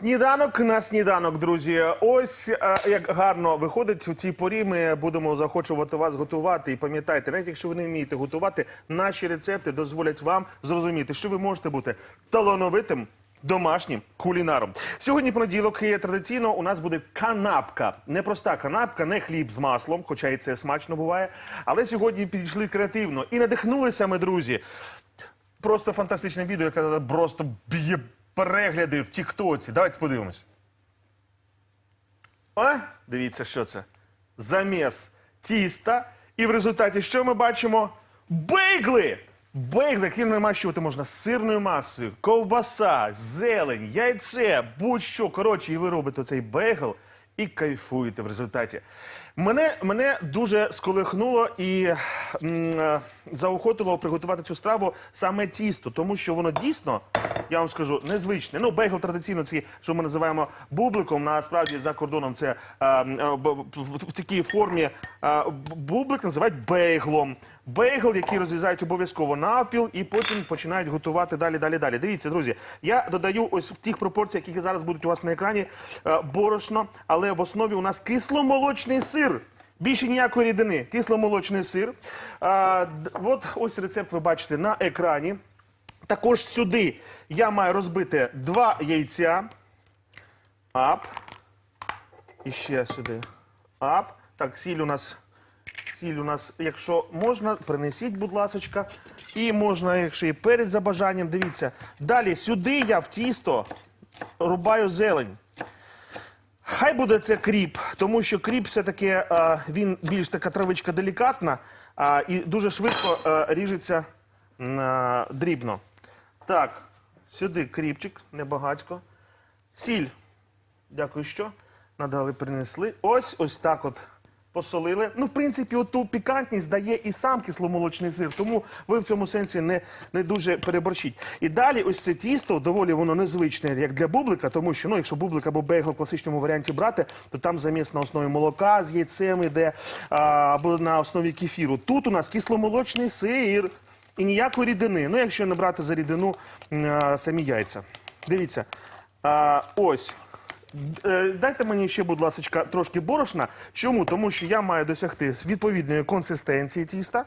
Сніданок на сніданок, друзі. Ось е, як гарно виходить у цій порі. Ми будемо захочувати вас готувати. І пам'ятайте, навіть якщо ви не вмієте готувати, наші рецепти дозволять вам зрозуміти, що ви можете бути талановитим. Домашнім кулінаром сьогодні понеділок і традиційно у нас буде канапка. Не проста канапка, не хліб з маслом, хоча і це смачно буває. Але сьогодні підійшли креативно і надихнулися ми, друзі. Просто фантастичне відео, яке просто б'є перегляди в Тіктоці. Давайте подивимось. О, дивіться, що це. Заміс тіста. І в результаті що ми бачимо? Бейгли! Бейгли, які намащувати можна сирною масою, ковбаса, зелень, яйце, будь-що. Коротше, і ви робите цей бейгл і кайфуєте в результаті. Мене, мене дуже сколихнуло і м, е, заохотило приготувати цю страву саме тісто, тому що воно дійсно, я вам скажу, незвичне. Ну, бейгл традиційно, ці, що ми називаємо бубликом, насправді за кордоном це е, е, б- в, в такій формі е, б- бублик називають бейглом. Бейгл, який розрізають обов'язково навпіл, і потім починають готувати далі, далі, далі. Дивіться, друзі, я додаю ось в тих пропорціях, які зараз будуть у вас на екрані, е, борошно, але в основі у нас кисломолочний сир. Більше ніякої рідини. Кисломолочний сир. А, от ось рецепт ви бачите на екрані. Також сюди я маю розбити два яйця. Ап. І ще сюди. Ап. Так, сіль у нас. Сіль у нас, якщо можна, принесіть, будь ласочка. І можна, якщо і перець за бажанням, дивіться. Далі сюди я в тісто рубаю зелень. Хай буде це кріп, тому що кріп все-таки е, він більш така травичка делікатна і дуже швидко е, ріжеться е, дрібно. Так, сюди кріпчик, небагацько. Сіль. Дякую, що надали, принесли. Ось ось так от посолили. Ну, в принципі, оту пікантність дає і сам кисломолочний сир, тому ви в цьому сенсі не, не дуже переборщіть. І далі ось це тісто, доволі воно незвичне, як для бублика, тому що, ну, якщо бублик або бейгл в класичному варіанті брати, то там замість на основі молока з яйцем іде, а, або на основі кефіру. Тут у нас кисломолочний сир і ніякої рідини. Ну, якщо не брати за рідину а, самі яйця. Дивіться. А, ось. Е, Дайте мені ще, будь ласка, трошки борошна. Чому? Тому що я маю досягти відповідної консистенції тіста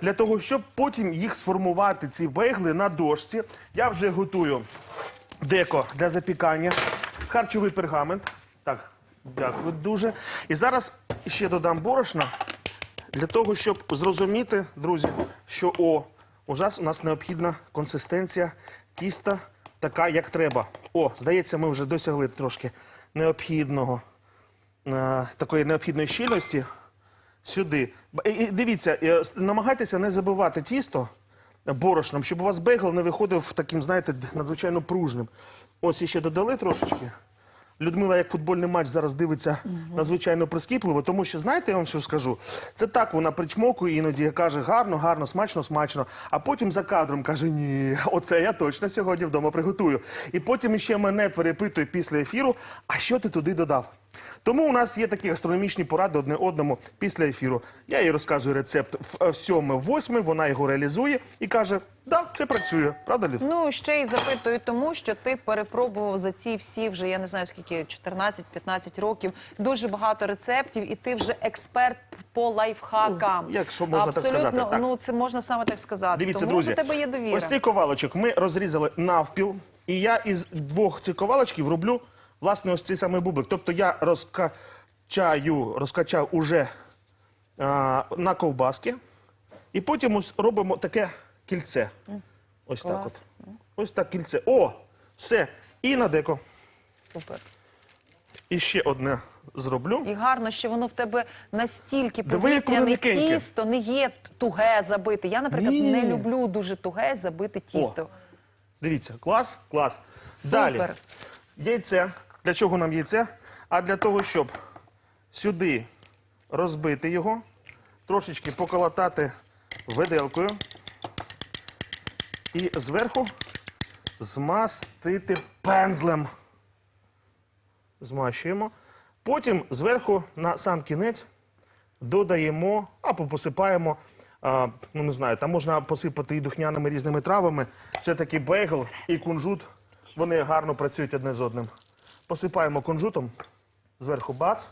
для того, щоб потім їх сформувати, ці бейгли на дошці. Я вже готую деко для запікання, харчовий пергамент. Так, дякую дуже. І зараз ще додам борошна для того, щоб зрозуміти, друзі, що о, у нас необхідна консистенція тіста така, як треба. О, здається, ми вже досягли трошки необхідного, е, такої необхідної щільності сюди. І, і дивіться, е, намагайтеся не забивати тісто борошном, щоб у вас бегл не виходив таким, знаєте, надзвичайно пружним. Ось іще додали трошечки. Людмила, як футбольний матч зараз дивиться надзвичайно прискіпливо, тому що знаєте, я вам що скажу? Це так вона причмокує іноді каже гарно, гарно, смачно, смачно. А потім за кадром каже: Ні, оце я точно сьогодні вдома приготую. І потім іще мене перепитує після ефіру, а що ти туди додав? Тому у нас є такі гастрономічні поради одне одному після ефіру. Я їй розказую рецепт в е, сьоме, восьме, вона його реалізує і каже: да, це працює. Правда, Люд? Ну ще й запитую, тому що ти перепробував за ці всі вже я не знаю скільки 14-15 років. Дуже багато рецептів, і ти вже експерт по лайфхакам. Ну, якщо можна так сказати, так. ну це можна саме так сказати. Дивіться, тому друзі, у тебе є довіра. ось цей ковалочок ми розрізали навпіл, і я із двох цих ковалочків роблю власне ось цей самий бублик. Тобто я розкачаю, розкачав уже а, на ковбаски, і потім ось робимо таке кільце. Ось так от. Клас. Ось так кільце. О! Все. І на деко. Супер. І ще одне зроблю. І гарно, що воно в тебе настільки Диви, як воно повітряне м'якеньке. тісто, не є туге забите. Я, наприклад, Ні. не люблю дуже туге забите тісто. Дивіться, клас, клас. Супер. Далі. Яйце. Для чого нам яйце? А для того, щоб сюди розбити його, трошечки поколотати виделкою. І зверху змастити пензлем. Змащуємо. Потім зверху на сам кінець додаємо або посипаємо. А, ну не знаю, там можна посипати і духняними різними травами. Це такий бейгл і кунжут. Вони гарно працюють одне з одним. Посипаємо кунжутом, зверху бац.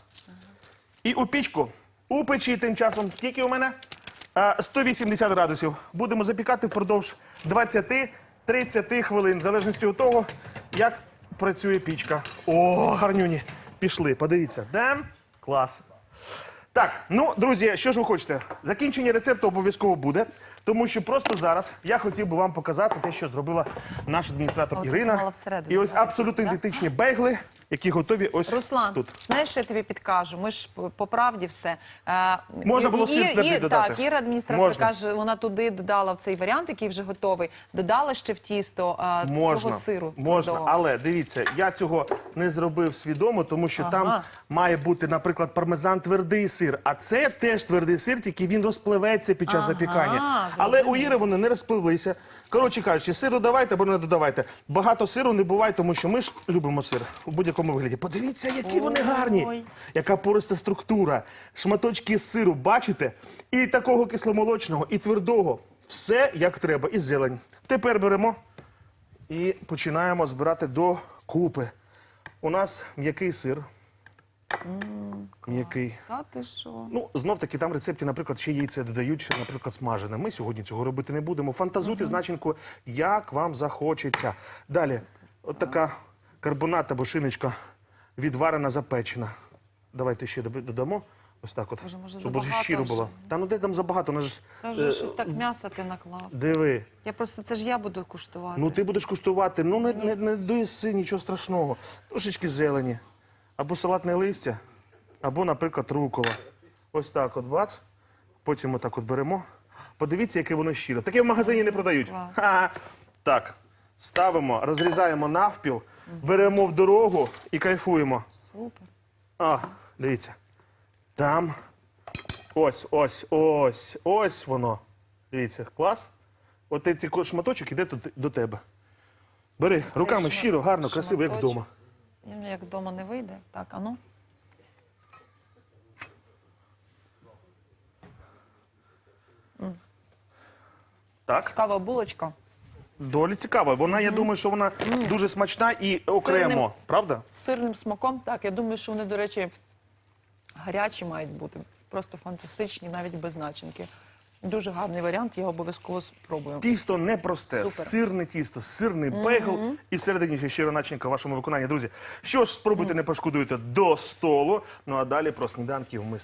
І у пічку. У печі тим часом, скільки у мене? А, 180 градусів. Будемо запікати впродовж 20-30 хвилин, в залежності від того, як працює пічка. О, гарнюні. Пішли, подивіться. Дем. Клас. Так, ну, друзі, що ж ви хочете? Закінчення рецепту обов'язково буде, тому що просто зараз я хотів би вам показати те, що зробила наш адміністратор Ірина. всередину І ось абсолютно ідентичні бейгли, які готові ось Руслан, тут. знаєш, що я тобі підкажу? Ми ж по- правді все. Е, Можна було і- додати. Так, Іра адміністратор Можна. каже, вона туди додала в цей варіант, який вже готовий. Додала ще в тісто е, Можна, цього сиру. можна, твердого. але дивіться, я цього не зробив свідомо, тому що Ага. там має бути, наприклад, пармезан твердий сир. А це теж твердий сир, тільки він розпливеться під час Ага, запікання. Але у. Іри вони не розпливлися. Коротше кажучи, сир додавайте або не додавайте. Багато сиру не буває, тому що ми ж любимо сир у будь-якому вигляді. Подивіться, які вони гарні. Яка пориста структура. Шматочки сиру, бачите? І такого кисломолочного, і твердого. Все як треба, і зелень. Тепер беремо і починаємо збирати до купи. У нас м'який сир. М'який. Та ти що? Ну, знов таки там в рецепті, наприклад, ще яйце додають, ще, наприклад, смажене. Ми сьогодні цього робити не будемо. Фантазуйте з начинкою, як вам захочеться. Далі, от така карбонат або шиночка відварена, запечена. Давайте ще додамо. Ось так от. Боже, може, щоб забагато щиро вже? було. Та ну де там забагато? Ну, ж, Та е, вже щось так м'яса ти наклав. Диви. Я просто це ж я буду куштувати. Ну ти будеш куштувати, ну не, не, не доїси нічого страшного. Трошечки зелені. Або салатне листя, або, наприклад, рукола. Ось так от бац. Потім отак от беремо. Подивіться, яке воно щире. Таке в магазині не продають. Клас. Ха-ха. Так, ставимо, розрізаємо навпіл, беремо в дорогу і кайфуємо. Супер. А, дивіться. Там. Ось, ось, ось, ось воно. Дивіться, клас. От цей шматочок іде тут до тебе. Бери руками шма- щиро, гарно, красиво, як шматочок. вдома. Я Як вдома не вийде. Так, а ну. Так, Цікава булочка. Долі цікаво. Вона, я думаю, що вона дуже смачна і окремо, Сирним. правда? З сирним смаком. Так, я думаю, що вони, до речі, гарячі мають бути. Просто фантастичні, навіть без начинки. Дуже гарний варіант, я обов'язково спробую. Тісто непросте, Супер. сирне тісто, сирний бейгл і всередині ще щира начинка в вашому виконанні. Друзі, що ж, спробуйте, не пошкодуйте до столу. Ну а далі про сніданків ми.